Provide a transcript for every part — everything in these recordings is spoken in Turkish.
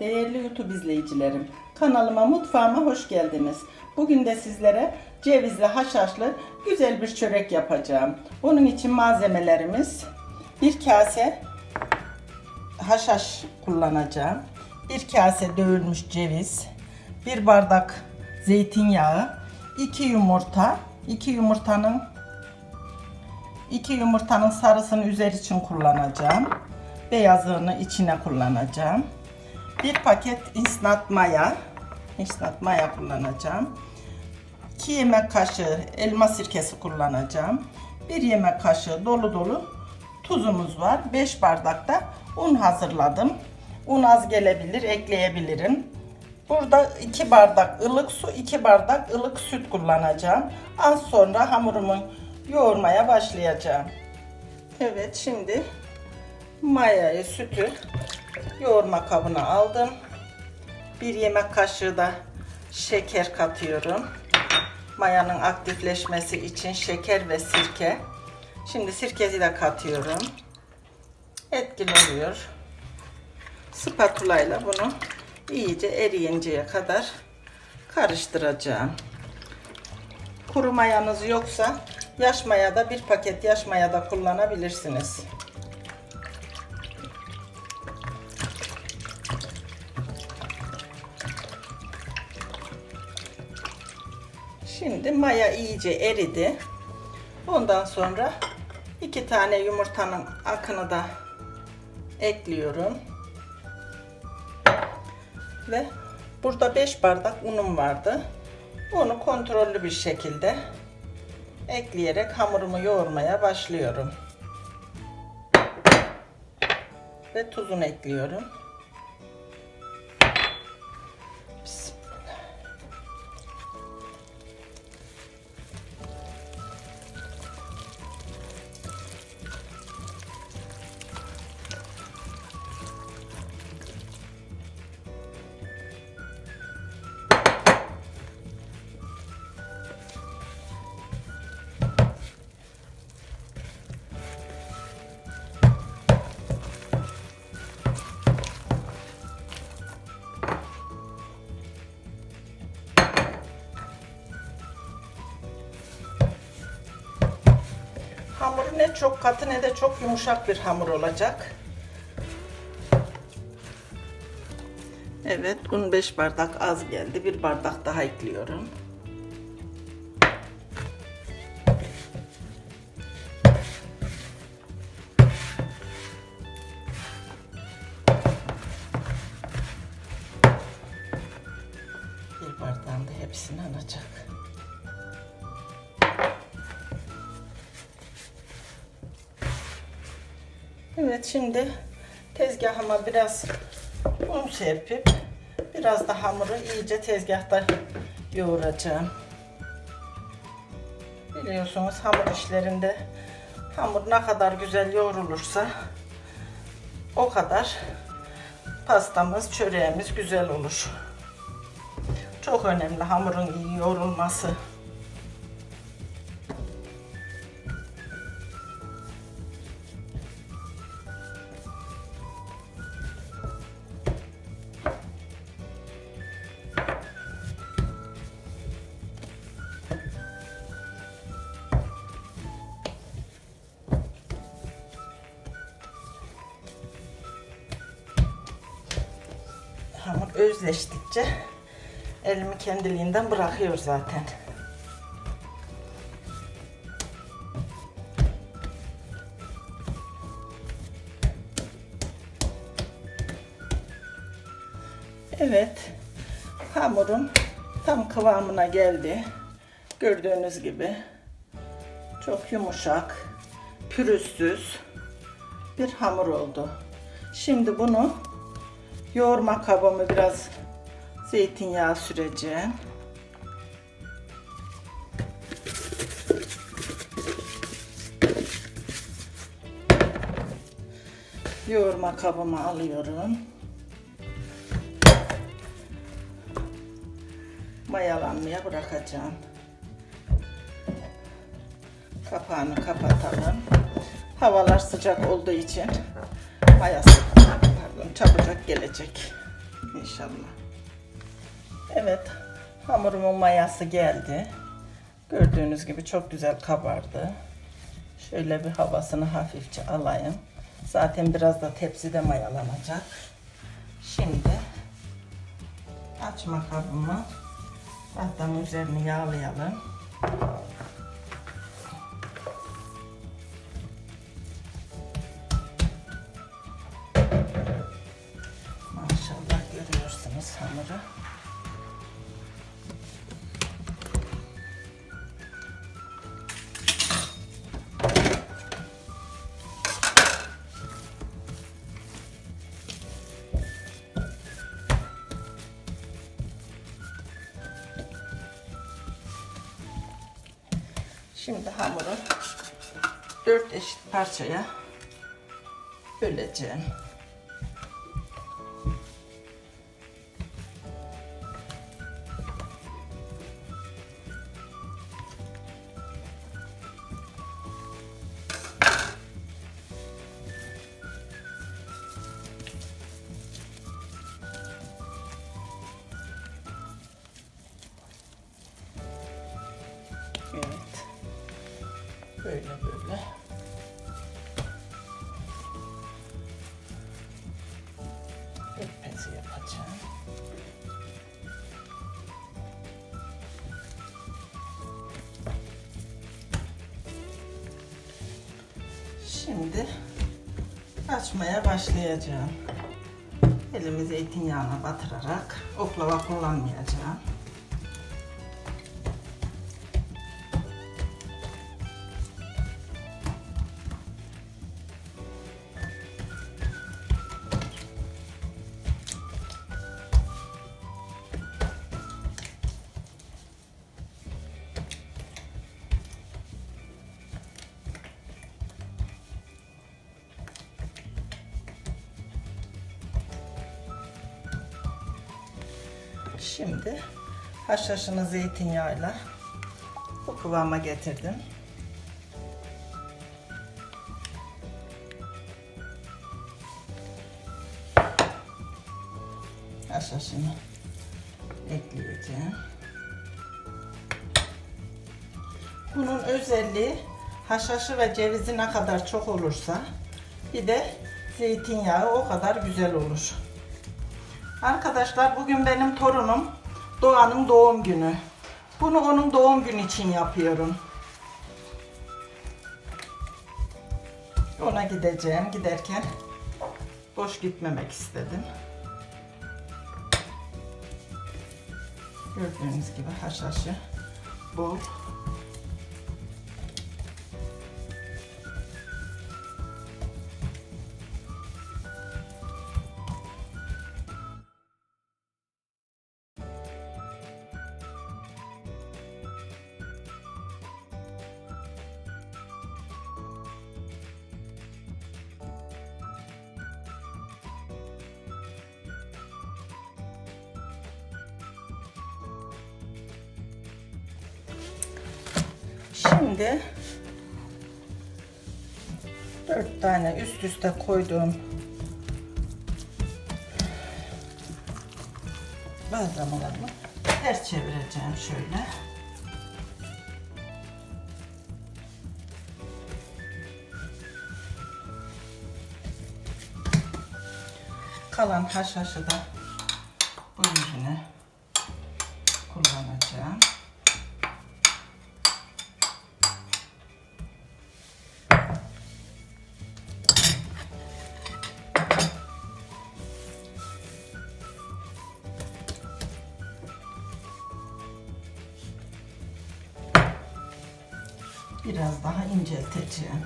Değerli YouTube izleyicilerim, kanalıma mutfağıma hoş geldiniz. Bugün de sizlere cevizli haşhaşlı güzel bir çörek yapacağım. Bunun için malzemelerimiz bir kase haşhaş kullanacağım. Bir kase dövülmüş ceviz, bir bardak zeytinyağı, iki yumurta, iki yumurtanın iki yumurtanın sarısını üzeri için kullanacağım. Beyazını içine kullanacağım. Bir paket instant maya, instant maya kullanacağım. 2 yemek kaşığı elma sirkesi kullanacağım. 1 yemek kaşığı dolu dolu tuzumuz var. 5 bardak da un hazırladım. Un az gelebilir, ekleyebilirim. Burada 2 bardak ılık su, 2 bardak ılık süt kullanacağım. Az sonra hamurumu yoğurmaya başlayacağım. Evet, şimdi mayayı, sütü yoğurma kabına aldım. 1 yemek kaşığı da şeker katıyorum. Mayanın aktifleşmesi için şeker ve sirke. Şimdi sirkesi de katıyorum. Etkili oluyor. Spatula ile bunu iyice eriyinceye kadar karıştıracağım. Kuru mayanız yoksa yaş maya da bir paket yaş maya da kullanabilirsiniz. Şimdi maya iyice eridi. Ondan sonra iki tane yumurtanın akını da ekliyorum. Ve burada 5 bardak unum vardı. Onu kontrollü bir şekilde ekleyerek hamurumu yoğurmaya başlıyorum. Ve tuzunu ekliyorum. Çok katı ne de çok yumuşak bir hamur olacak. Evet, un 5 bardak az geldi. Bir bardak daha ekliyorum. Evet şimdi tezgahıma biraz un serpip biraz da hamuru iyice tezgahta yoğuracağım. Biliyorsunuz hamur işlerinde hamur ne kadar güzel yoğrulursa o kadar pastamız, çöreğimiz güzel olur. Çok önemli hamurun iyi yoğrulması. Özleştikçe elimi kendiliğinden bırakıyor zaten. Evet. Hamurum tam kıvamına geldi. Gördüğünüz gibi çok yumuşak, pürüzsüz bir hamur oldu. Şimdi bunu yoğurma kabımı biraz zeytinyağı süreceğim. Yoğurma kabımı alıyorum. Mayalanmaya bırakacağım. Kapağını kapatalım. Havalar sıcak olduğu için mayası çabucak gelecek. İnşallah. Evet, hamurumun mayası geldi. Gördüğünüz gibi çok güzel kabardı. Şöyle bir havasını hafifçe alayım. Zaten biraz da tepside mayalanacak. Şimdi açma kabımı tahtamın üzerini yağlayalım. Hamuru. Şimdi hamuru dört eşit parçaya böleceğim. Şimdi açmaya başlayacağım. Elimi zeytinyağına batırarak oklava kullanmayacağım. Şimdi haşhaşını zeytinyağıyla bu kıvama getirdim. Haşhaşını ekleyeceğim. Bunun özelliği haşhaşı ve cevizi ne kadar çok olursa bir de zeytinyağı o kadar güzel olur. Arkadaşlar bugün benim torunum Doğan'ın doğum günü. Bunu onun doğum günü için yapıyorum. Ona gideceğim. Giderken boş gitmemek istedim. Gördüğünüz gibi haşhaşı bol. Şimdi dört tane üst üste koyduğum bazlamalarımı ters çevireceğim şöyle. Kalan haşhaşı da bu yüzüne Biraz daha incelteceğim.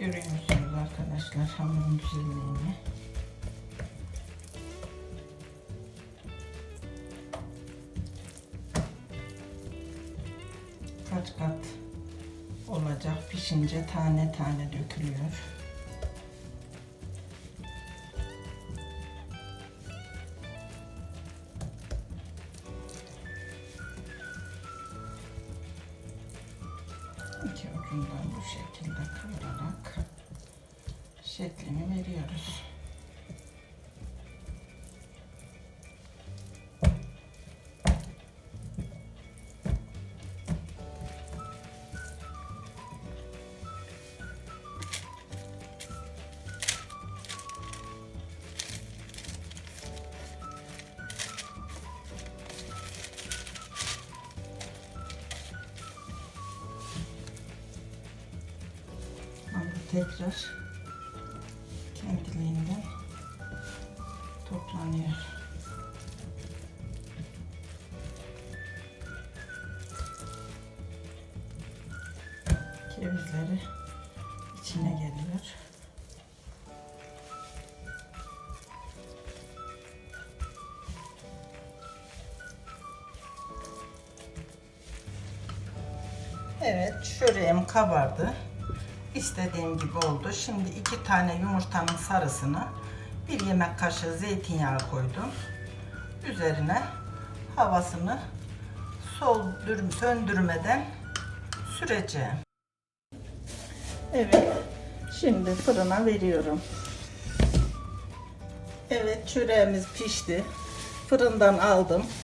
Görüyor musunuz arkadaşlar hamurun güzelliğini? Kaç kat olacak pişince tane tane dökülüyor. İki ucundan bu şekilde kıvırarak şeklini veriyoruz. Tekrar kendiliğinden toplanıyor. Cevizleri içine geliyor. Evet, çöreğim kabardı. İstediğim gibi oldu. Şimdi iki tane yumurtanın sarısını bir yemek kaşığı zeytinyağı koydum. Üzerine havasını soldürüm, söndürmeden süreceğim. Evet, şimdi fırına veriyorum. Evet, çöreğimiz pişti. Fırından aldım.